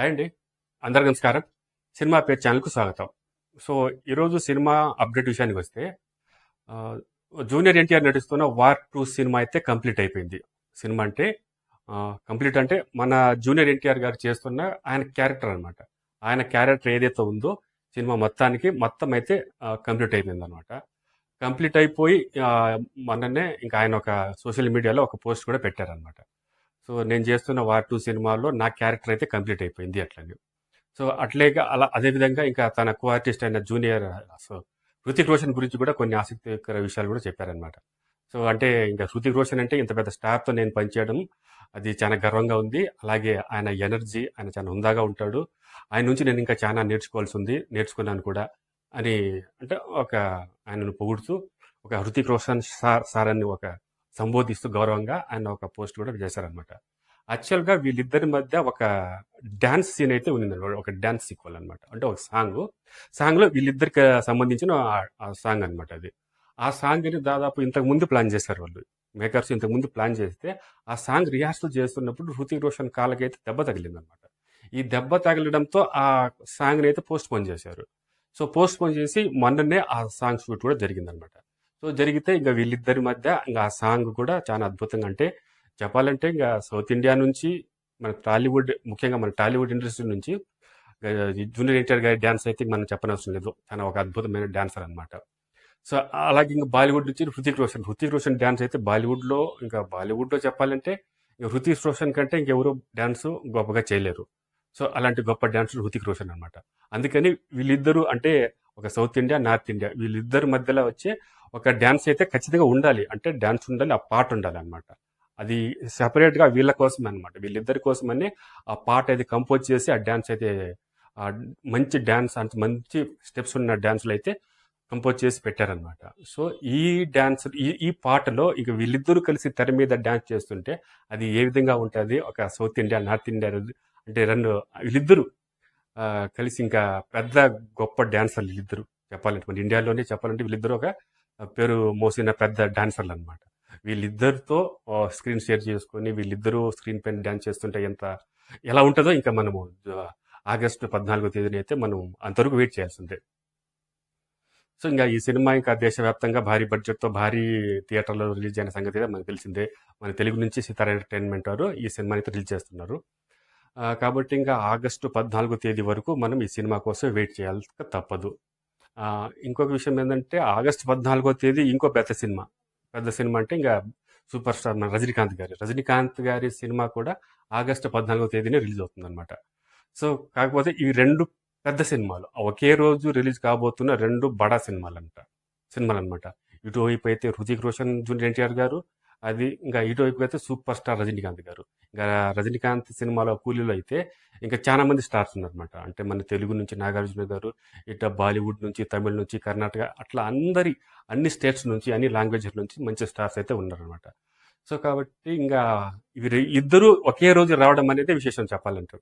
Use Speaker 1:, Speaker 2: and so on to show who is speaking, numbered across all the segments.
Speaker 1: Hi అండి. అందరికి నమస్కారం. సినిమా పేరు ఛానల్కు స్వాగతం. సో ఈరోజు సినిమా అప్డేట్ విషయానికి వస్తే జూనియర్ ఎన్టీఆర్ నటిస్తున్న వార్ టూ సినిమా అయితే కంప్లీట్ అయిపోయింది. సినిమా అంటే కంప్లీట్ అంటే మన జూనియర్ ఎన్టీఆర్ గారు చేస్తున్న ఆయన క్యారెక్టర్ అన్నమాట. ఆయన క్యారెక్టర్ ఏదైతే ఉందో సినిమా మొత్తానికి మొత్తం అయితే కంప్లీట్ అయిపోయింది అనమాట కంప్లీట్ అయిపోయి మొన్ననే ఇంకా ఆయన ఒక సోషల్ మీడియాలో ఒక పోస్ట్ కూడా పెట్టారనమాట సో నేను చేస్తున్న వార్ టూ సినిమాల్లో నా క్యారెక్టర్ అయితే కంప్లీట్ అయిపోయింది అట్లనే సో అట్లేగా అలా అదేవిధంగా ఇంకా తన కో ఆర్టిస్ట్ అయిన జూనియర్ సో హృతిక్ రోషన్ గురించి కూడా కొన్ని ఆసక్తికర విషయాలు కూడా చెప్పారనమాట సో అంటే ఇంకా హృతిక్ రోషన్ అంటే ఇంత పెద్ద స్టార్తో నేను పనిచేయడం అది చాలా గర్వంగా ఉంది. అలాగే ఆయన ఎనర్జీ ఆయన చాలా హుందాగా ఉంటాడు. ఆయన నుంచి నేను ఇంకా చాలా నేర్చుకోవాల్సి ఉంది నేర్చుకున్నాను కూడా అని అంటే ఒక ఆయనను పొగుడుతూ ఒక హృతిక్ రోషన్ సార్ సార్ అని ఒక సంబోధిస్తూ గౌరవంగా ఆయన ఒక పోస్ట్ కూడా చేశారనమాట యాక్చువల్గా వీళ్ళిద్దరి మధ్య ఒక డ్యాన్స్ సీన్ అయితే ఉంది ఒక డ్యాన్స్ సీక్వల్ అనమాట అంటే ఒక సాంగ్. సాంగ్లో వీళ్ళిద్దరికి సంబంధించిన ఆ- సాంగ్ అనమాట అది. ఆ సాంగ్ని దాదాపు ఇంతకు ముందు ప్లాన్ చేశారు వాళ్ళు. మేకర్స్ ఇంతకు ముందు ప్లాన్ చేస్తే ఆ సాంగ్ రిహార్సల్ చేస్తున్నప్పుడు హృతిక్ రోషన్ కాళ్ళకైతే దెబ్బ తగిలిందనమాట ఈ దెబ్బ తగలడంతో ఆ సాంగ్ని అయితే పోస్ట్ పోన్ చేశారు. సో పోస్ట్ పోన్ చేసి మొన్ననే ఆ సాంగ్ షూట్ కూడా జరిగిందనమాట సో జరిగితే ఇంకా వీళ్ళిద్దరి మధ్య ఇంకా ఆ సాంగ్ కూడా చాలా అద్భుతంగా అంటే చెప్పాలంటే ఇంకా సౌత్ ఇండియా నుంచి మన టాలీవుడ్ ముఖ్యంగా మన టాలీవుడ్ ఇండస్ట్రీ నుంచి జూనియర్ ఎన్టీఆర్ గారి డ్యాన్స్ అయితే మనం చెప్పనవసరం లేదు. తన ఒక అద్భుతమైన డాన్సర్ అనమాట సో అలాగే ఇంకా బాలీవుడ్ నుంచి హృతిక్ రోషన్. హృతిక్ రోషన్ డ్యాన్స్ అయితే బాలీవుడ్లో ఇంకా బాలీవుడ్లో చెప్పాలంటే ఇంకా హృతిక్ రోషన్ కంటే ఇంకెవరు డ్యాన్స్ గొప్పగా చేయలేరు. సో అలాంటి గొప్ప డ్యాన్సులు హృతిక్ రోషన్ అనమాట అందుకని వీళ్ళిద్దరూ అంటే ఒక సౌత్ ఇండియా నార్త్ ఇండియా వీళ్ళిద్దరి మధ్యలో వచ్చే ఒక డ్యాన్స్ అయితే ఖచ్చితంగా ఉండాలి. అంటే డ్యాన్స్ ఉండాలి ఆ పాట ఉండాలి అనమాట అది సెపరేట్గా వీళ్ళ కోసం అనమాట వీళ్ళిద్దరి కోసమని ఆ పాట అయితే కంపోజ్ చేసి ఆ డ్యాన్స్ అయితే మంచి డ్యాన్స్ అంటే మంచి స్టెప్స్ ఉన్న డ్యాన్స్లు అయితే కంపోజ్ చేసి పెట్టారనమాట సో ఈ డ్యాన్స్ ఈ ఈ పాటలో ఇక వీళ్ళిద్దరూ కలిసి తెర మీద డ్యాన్స్ చేస్తుంటే అది ఏ విధంగా ఉంటుంది? ఒక సౌత్ ఇండియా నార్త్ ఇండియా అంటే రెండు వీళ్ళిద్దరూ కలిసి ఇంకా పెద్ద గొప్ప డ్యాన్సర్లు వీళ్ళిద్దరు. చెప్పాలంటే మన ఇండియాలోనే చెప్పాలంటే వీళ్ళిద్దరూ ఒక పేరు మోసిన పెద్ద డాన్సర్లు అనమాట వీళ్ళిద్దరితో స్క్రీన్ షేర్ చేసుకొని వీళ్ళిద్దరూ స్క్రీన్ పైన డ్యాన్స్ చేస్తుంటే ఎంత ఎలా ఉంటుందో ఇంకా మనము ఆగస్టు పద్నాలుగో తేదీన అయితే మనం అంతవరకు వెయిట్ చేయాల్సిందే. సో ఇంకా ఈ సినిమా ఇంకా దేశవ్యాప్తంగా భారీ బడ్జెట్తో భారీ థియేటర్లో రిలీజ్ అయిన సంగతి అయితే మనకు తెలిసిందే. మన తెలుగు నుంచి సితార ఎంటర్టైన్మెంట్ వారు ఈ సినిమాని అయితే రిలీజ్ చేస్తున్నారు. కాబట్టి ఇంకా ఆగస్టు పద్నాలుగో తేదీ వరకు మనం ఈ సినిమా కోసం వెయిట్ చేయాలి తప్పదు. ఇంకొక విషయం ఏంటంటే ఆగస్ట్ పద్నాలుగో తేదీ ఇంకో పెద్ద సినిమా. పెద్ద సినిమా అంటే ఇంకా సూపర్ స్టార్ మన రజనీకాంత్ గారి. రజనీకాంత్ గారి సినిమా కూడా ఆగస్టు పద్నాలుగో తేదీనే రిలీజ్ అవుతుంది అనమాట సో కాకపోతే ఈ రెండు పెద్ద సినిమాలు ఒకే రోజు రిలీజ్ కాబోతున్న రెండు బడా సినిమాలు అంట సినిమాలు అనమాట ఇటువైపు అయితే హృతిక్ రోషన్ జూనియర్ ఎన్టీఆర్ గారు అది ఇంకా ఇటువైపు అయితే సూపర్ స్టార్ రజనీకాంత్ గారు. ఇంకా రజనీకాంత్ సినిమాలో కూలీలో అయితే ఇంకా చాలా మంది స్టార్స్ ఉన్నారనమాట అంటే మన తెలుగు నుంచి నాగార్జున గారు ఇట్లా బాలీవుడ్ నుంచి తమిళ నుంచి కర్ణాటక అట్లా అందరి అన్ని స్టేట్స్ నుంచి అన్ని లాంగ్వేజ్ నుంచి మంచి స్టార్స్ అయితే ఉన్నారనమాట సో కాబట్టి ఇంకా ఇవి ఇద్దరు ఒకే రోజు రావడం అనేది విశేషం చెప్పాలంటే.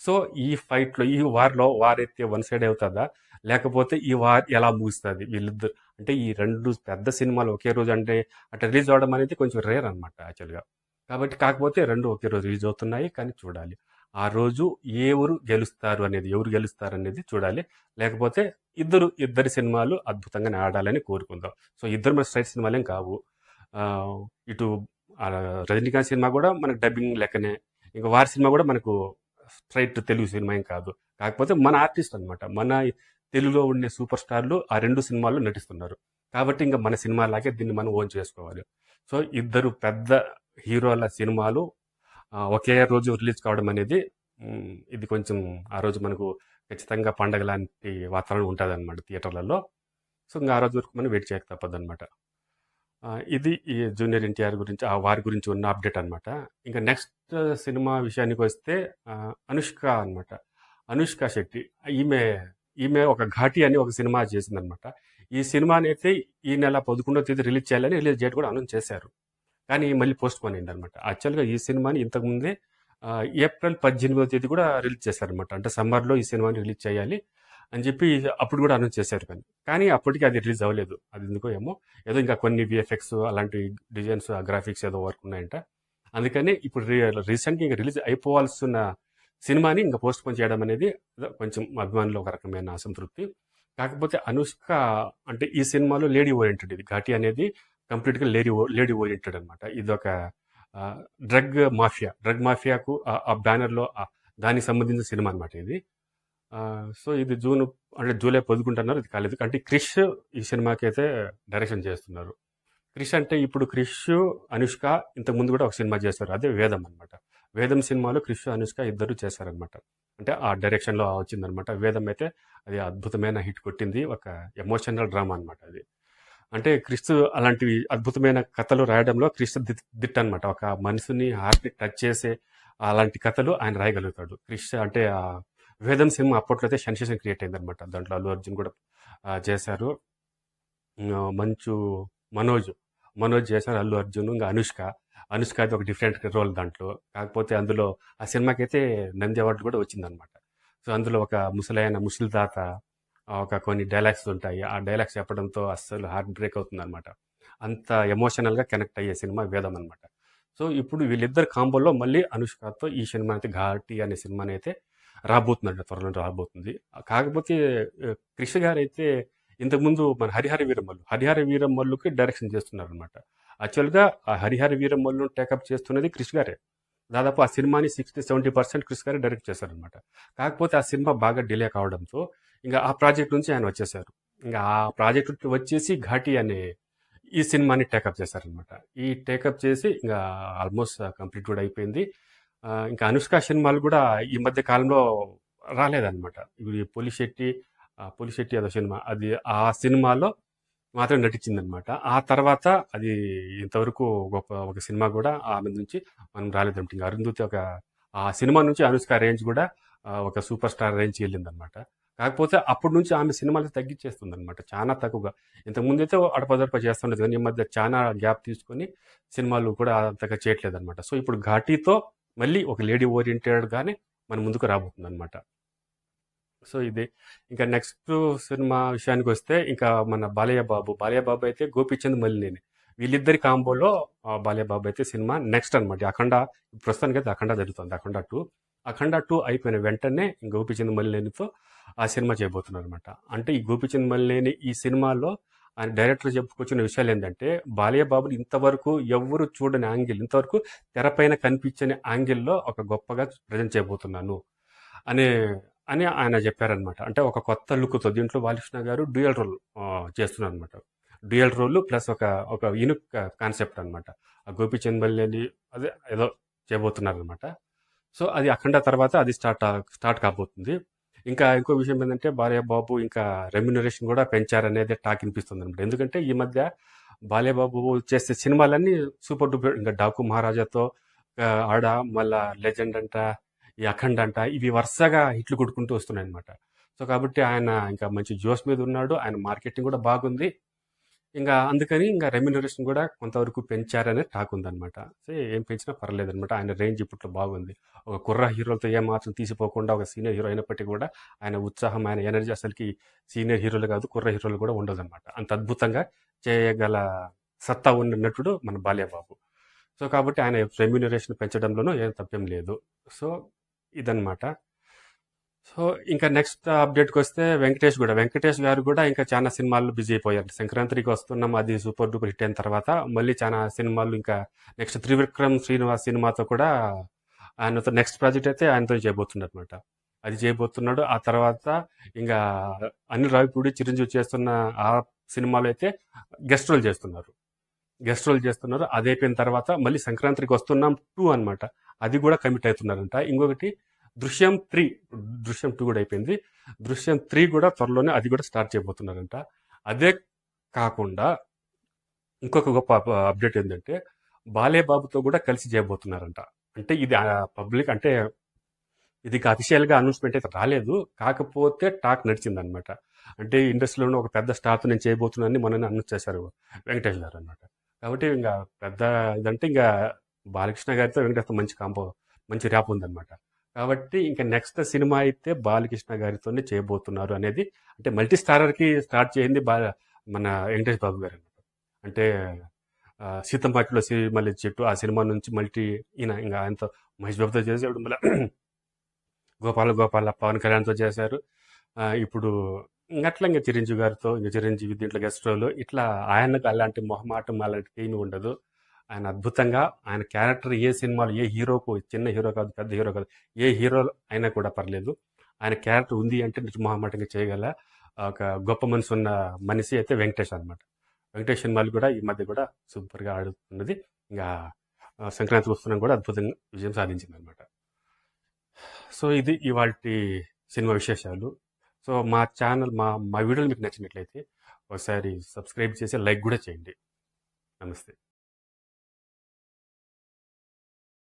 Speaker 1: సో ఈ ఫైట్లో ఈ వార్లో వారైతే వన్ సైడ్ అవుతుందా? లేకపోతే ఈ వార్ ఎలా ముగుస్తుంది? వీళ్ళిద్దరు అంటే ఈ రెండు పెద్ద సినిమాలు ఒకే రోజు అంటే అట్లా రిలీజ్ అవడం అనేది కొంచెం రేర్ అనమాట యాక్చువల్గా కాబట్టి కాకపోతే రెండు ఒకే రోజు రిలీజ్ అవుతున్నాయి కానీ చూడాలి. ఆ రోజు ఎవరు గెలుస్తారు అనేది ఎవరు గెలుస్తారు అనేది చూడాలి. లేకపోతే ఇద్దరు ఇద్దరి సినిమాలు అద్భుతంగానే ఆడాలని కోరుకుందాం. సో ఇద్దరు మన స్ట్రైట్ సినిమాలేం కావు. ఇటు రజనీకాంత్ సినిమా కూడా మనకు డబ్బింగ్ లెక్కనే. ఇంకా వారి సినిమా కూడా మనకు స్ట్రైట్ తెలుగు సినిమా ఏం కాదు. కాకపోతే మన ఆర్టిస్ట్ అనమాట మన తెలుగులో ఉండే సూపర్ స్టార్లు ఆ రెండు సినిమాల్లో నటిస్తున్నారు. కాబట్టి ఇంకా మన సినిమా లాగే దీన్ని మనం ఓన్ చేసుకోవాలి. సో ఇద్దరు పెద్ద హీరోల సినిమాలు ఒకే రోజు రిలీజ్ కావడం అనేది ఇది కొంచెం ఆ రోజు మనకు ఖచ్చితంగా పండగ లాంటి వాతావరణం ఉంటుంది అనమాట థియేటర్లలో. సో ఇంకా ఆ రోజు వరకు మనం వెయిట్ చేయక తప్పదు అనమాట ఇది ఈ జూనియర్ ఎన్టీఆర్ గురించి ఆ వారి గురించి ఉన్న అప్డేట్ అనమాట ఇంకా నెక్స్ట్ సినిమా విషయానికి వస్తే అనుష్క అనమాట అనుష్క శెట్టి ఈమె ఈమె ఒక ఘాటి అని ఒక సినిమా చేసిందనమాట. ఈ సినిమాని అయితే ఈ నెల పదకొండో తేదీ రిలీజ్ చేయాలని రిలీజ్ డేట్ కూడా అనౌన్స్ చేశారు. కానీ మళ్ళీ పోస్ట్ పోన్ అయింది అనమాట యాక్చువల్గా ఈ సినిమాని ఇంతకుముందే ఏప్రిల్ పద్దెనిమిదో తేదీ కూడా రిలీజ్ చేశారనమాట. అంటే సమ్మర్లో ఈ సినిమాని రిలీజ్ చేయాలి అని చెప్పి అప్పుడు కూడా అనౌన్స్ చేశారు కానీ కానీ అప్పటికి అది రిలీజ్ అవ్వలేదు. అది ఎందుకో ఏమో ఏదో ఇంకా కొన్ని విఎఫ్ఎక్స్ అలాంటి డిజైన్స్ గ్రాఫిక్స్ ఏదో వర్క్ ఉన్నాయంట. అందుకని ఇప్పుడు రీ రీసెంట్గా ఇంకా రిలీజ్ అయిపోవాల్సిన సినిమాని ఇంకా పోస్ట్ పోన్ చేయడం అనేది కొంచెం అభిమానులు ఒక రకమైన అసంతృప్తి. కాకపోతే అనుష్క అంటే ఈ సినిమాలో లేడీ ఓరియంటెడ్ ఇది. ఘాటి అనేది కంప్లీట్గా లేడీ లేడీ ఓరియంటెడ్ అనమాట ఇది ఒక డ్రగ్ మాఫియా. డ్రగ్ మాఫియాకు ఆ- ఆ బ్యానర్లో దానికి సంబంధించిన సినిమా అనమాట ఇది. సో ఇది జూన్ అంటే జూలై పొదుకుంటున్నారు ఇది కాలేదు. అంటే క్రిష్ ఈ సినిమాకి అయితే డైరెక్షన్ చేస్తున్నారు. క్రిష్ అంటే ఇప్పుడు క్రిష్ అనుష్క ఇంతకుముందు కూడా ఒక సినిమా చేస్తారు అదే వేదం అనమాట వేదం సినిమాలో క్రిష్ అనుష్క ఇద్దరు చేశారనమాట అంటే ఆ డైరెక్షన్లో వచ్చిందనమాట వేదం అయితే అది అద్భుతమైన హిట్ కొట్టింది. ఒక ఎమోషనల్ డ్రామా అనమాట అది. అంటే క్రిస్తు అలాంటివి అద్భుతమైన కథలు రాయడంలో క్రిస్తు దిట్- దిట్ట అనమాట ఒక మనసుని హార్ట్ని టచ్ చేసే అలాంటి కథలు ఆయన రాయగలుగుతాడు. క్రిష్ అంటే ఆ వేదం సినిమా అప్పట్లో అయితే సెన్సేషన్ క్రియేట్ అయింది అనమాట దాంట్లో అల్లు అర్జున్ కూడా చేశారు. మంచు మనోజ్ మనోజ్ చేశారు అల్లు అర్జున్ ఇంకా అనుష్క. అనుష్క అది ఒక డిఫరెంట్ రోల్ దాంట్లో. కాకపోతే అందులో ఆ సినిమాకి అయితే నంది అవార్డు కూడా వచ్చిందనమాట సో అందులో ఒక ముసలైన ముసలి తాత ఒక కొన్ని డైలాగ్స్ ఉంటాయి. ఆ డైలాగ్స్ చెప్పడంతో అస్సలు హార్ట్ బ్రేక్ అవుతుంది అనమాట అంత ఎమోషనల్గా కనెక్ట్ అయ్యే సినిమా వేదం అనమాట సో ఇప్పుడు వీళ్ళిద్దరు కాంబోలో మళ్ళీ అనుష్కతో ఈ సినిమా అయితే ఘాటి అనే సినిమాని అయితే రాబోతుందంట త్వరలో రాబోతుంది. కాకపోతే ఆ, కృష్ణ గారు అయితే ఇంతకుముందు మన హరిహర వీరమల్లు హరిహర వీరమల్లుకి డైరెక్షన్ చేస్తున్నారు అనమాట యాక్చువల్గా ఆ హరిహర వీరమల్లు టేకప్ చేస్తున్నది కృష్ణ గారే. దాదాపు ఆ సినిమాని సిక్స్టీ సెవెంటీ పర్సెంట్ క్రిష్ గారే డైరెక్ట్ చేశారనమాట కాకపోతే ఆ సినిమా బాగా డిలే కావడంతో ఇంకా ఆ ప్రాజెక్ట్ నుంచి ఆయన వచ్చేసారు ఇంకా ఆ ప్రాజెక్ట్ వచ్చేసి ఘాటి అనే ఈ సినిమాని టేకప్ చేశారనమాట ఈ టేకప్ చేసి ఇంకా ఆల్మోస్ట్ కంప్లీట్ కూడా అయిపోయింది. ఇంకా అనుష్క సినిమాలు కూడా ఈ మధ్య కాలంలో రాలేదన్నమాట. ఇప్పుడు ఈ పులిశెట్టి అదో సినిమా. అది ఆ సినిమాలో మాత్రం నటించిందనమాట ఆ తర్వాత అది ఇంతవరకు గొప్ప ఒక సినిమా కూడా ఆమె నుంచి మనం రాలేదంటే ఇంకా అరుంధతి ఒక ఆ సినిమా నుంచి అనుష్క రేంజ్ కూడా ఒక సూపర్ స్టార్ రేంజ్కి వెళ్ళిందనమాట కాకపోతే అప్పటి నుంచి ఆమె సినిమాలు తగ్గించేస్తుంది అనమాట చాలా తక్కువగా. ఇంతకుముందు అయితే అడపదడప చేస్తుండేది కానీ ఈ మధ్య చాలా గ్యాప్ తీసుకొని సినిమాలు కూడా అంతగా చేయట్లేదు అనమాట సో ఇప్పుడు ఘాటీతో మళ్ళీ ఒక లేడీ ఓరియంటెడ్గానే మన ముందుకు రాబోతుంది అనమాట సో ఇది. ఇంకా నెక్స్ట్ సినిమా విషయానికి వస్తే ఇంకా మన బాలయ్య బాబు. బాలయ్య బాబు అయితే గోపిచంద్ మల్లినేని వీళ్ళిద్దరి కాంబోలో బాలయ్య బాబు అయితే సినిమా నెక్స్ట్ అనమాట అఖండ ప్రస్తుతానికి అయితే అఖండ జరుగుతుంది అఖండ టూ అఖండ టూ అయిపోయిన వెంటనే గోపిచంద్ మల్లినేనితో ఆ సినిమా చేయబోతున్నారు అనమాట అంటే ఈ గోపిచంద్ మల్లినేని ఈ సినిమాలో ఆయన డైరెక్టర్ చెప్పుకొచ్చిన విషయాలు ఏంటంటే బాలయ్య బాబుని ఇంతవరకు ఎవ్వరు చూడని యాంగిల్ ఇంతవరకు తెరపైన కనిపించని యాంగిల్లో ఒక గొప్పగా ప్రజెంట్ చేయబోతున్నాను అనే అని ఆయన చెప్పారనమాట అంటే ఒక కొత్త లుక్తో దీంట్లో బాలకృష్ణ గారు డ్యూయల్ రోల్ చేస్తున్నారు అనమాట డ్యూయల్ రోల్ ప్లస్ ఒక ఒక యూనిక్ కాన్సెప్ట్ అనమాట ఆ గోపిచంద్ మల్లేని అదే ఏదో చేయబోతున్నారు అనమాట సో అది అఖండ తర్వాత అది స్టార్ట్ స్టార్ట్ కాబోతుంది. ఇంకా ఇంకో విషయం ఏంటంటే బాలయ్యబాబు ఇంకా రెమ్యునరేషన్ కూడా పెంచారనేది టాక్ వినిపిస్తుంది అనమాట ఎందుకంటే ఈ మధ్య బాలయ్యబాబు చేసే సినిమాలన్నీ సూపర్ డూపర్ ఇంకా డాకు మహారాజాతో ఆడ మళ్ళా లెజెండ్ అంట ఈ అఖండ్ అంట ఇవి వరుసగా హిట్లు కొట్టుకుంటూ వస్తున్నాయి అనమాట సో కాబట్టి ఆయన ఇంకా మంచి జోష్ మీద ఉన్నాడు ఆయన మార్కెటింగ్ కూడా బాగుంది. ఇంకా అందుకని ఇంకా రెమ్యునరేషన్ కూడా కొంతవరకు పెంచారనే టాక్ ఉందనమాట సో ఏం పెంచినా పర్లేదు అనమాట ఆయన రేంజ్ ఇప్పట్లో బాగుంది. ఒక కుర్ర హీరోలతో ఏమాత్రం తీసిపోకుండా ఒక సీనియర్ హీరో అయినప్పటికీ కూడా ఆయన ఉత్సాహం ఆయన ఎనర్జీ అసలుకి సీనియర్ హీరోలు కాదు కుర్ర హీరోలు కూడా ఉండదు అనమాట అంత అద్భుతంగా చేయగల సత్తా ఉన్న నటుడు మన బాల్యబాబు సో కాబట్టి ఆయన రెమ్యూనరేషన్ పెంచడంలోనూ ఏం తప్పేం లేదు. సో ఇదన్నమాట. సో ఇంకా నెక్స్ట్ అప్డేట్కి వస్తే వెంకటేష్ కూడా. వెంకటేష్ గారు కూడా ఇంకా చాలా సినిమాల్లో బిజీ అయిపోయారు. సంక్రాంతికి వస్తున్నాం అది సూపర్ డూపర్ హిట్ అయిన తర్వాత మళ్ళీ చాలా సినిమాలు ఇంకా నెక్స్ట్ త్రివిక్రమ్ శ్రీనివాస్ సినిమాతో కూడా ఆయనతో నెక్స్ట్ ప్రాజెక్ట్ అయితే ఆయనతో చేయబోతున్నారు అనమాట అది చేయబోతున్నాడు. ఆ తర్వాత ఇంకా అనిల్ రావిపూడి చిరంజీవి చేస్తున్న ఆ సినిమాలో అయితే గెస్ట్ రోల్ చేస్తున్నారు. గెస్ట్ రోల్ చేస్తున్నారు. అది అయిపోయిన తర్వాత మళ్ళీ సంక్రాంతికి వస్తున్నాం టూ అనమాట అది కూడా కమిట్ అవుతున్నారంట. ఇంకొకటి దృశ్యం త్రీ దృశ్యం టూ కూడా అయిపోయింది. దృశ్యం త్రీ కూడా త్వరలోనే అది కూడా స్టార్ట్ చేయబోతున్నారంట. అదే కాకుండా ఇంకొక గొప్ప అప్డేట్ ఏంటంటే బాలే బాబుతో కూడా కలిసి చేయబోతున్నారంట. అంటే ఇది పబ్లిక్ అంటే ఇది అఫీషియల్గా అనౌన్స్మెంట్ అయితే రాలేదు. కాకపోతే టాక్ నడిచిందనమాట అంటే ఇండస్ట్రీలోనే ఒక పెద్ద స్టార్తో నేను చేయబోతున్నానని మనని అనౌన్స్ చేశారు వెంకటేష్ గారు అనమాట కాబట్టి ఇంకా పెద్ద ఇదంటే ఇంకా బాలకృష్ణ గారితో వెంకటేశ్వర మంచి కాంపో మంచి ర్యాప్ ఉందన్నమాట. కాబట్టి ఇంకా నెక్స్ట్ సినిమా అయితే బాలకృష్ణ గారితోనే చేయబోతున్నారు అనేది అంటే మల్టీ స్టారర్కి స్టార్ట్ చేయింది బా మన వెంకటేష్ బాబు గారు అనమాట అంటే సీతంపాటిలో మళ్ళీ చెట్టు ఆ సినిమా నుంచి మల్టీ ఈయన ఇంకా ఆయనతో మహేష్ బాబుతో చేసేవాడు మళ్ళీ గోపాల గోపాల పవన్ కళ్యాణ్తో చేశారు. ఇప్పుడు అట్లా ఇంకా చిరంజీవి గారితో ఇంకా చిరంజీవి దీంట్లో గెస్ట్ రోల్ ఇట్లా ఆయనకు అలాంటి మొహమాటం అలాంటి ఏమి ఉండదు. ఆయన అద్భుతంగా ఆయన క్యారెక్టర్ ఏ సినిమాలో ఏ హీరోకు చిన్న హీరో కాదు పెద్ద హీరో కాదు ఏ హీరో అయినా కూడా పర్లేదు. ఆయన క్యారెక్టర్ ఉంది అంటే నిర్మోహమాటంగా చేయగల ఒక గొప్ప మనసు ఉన్న మనిషి అయితే వెంకటేష్ అనమాట వెంకటేష్ సినిమాలు కూడా ఈ మధ్య కూడా సూపర్గా ఆడుతున్నది. ఇంకా సంక్రాంతి వస్తున్నాం కూడా అద్భుతంగా విజయం సాధించింది అనమాట సో ఇది ఇవాళ సినిమా విశేషాలు. సో మా ఛానల్ మా మా వీడియోలు మీకు నచ్చినట్లయితే ఒకసారి సబ్స్క్రైబ్ చేసి లైక్ కూడా చేయండి. నమస్తే.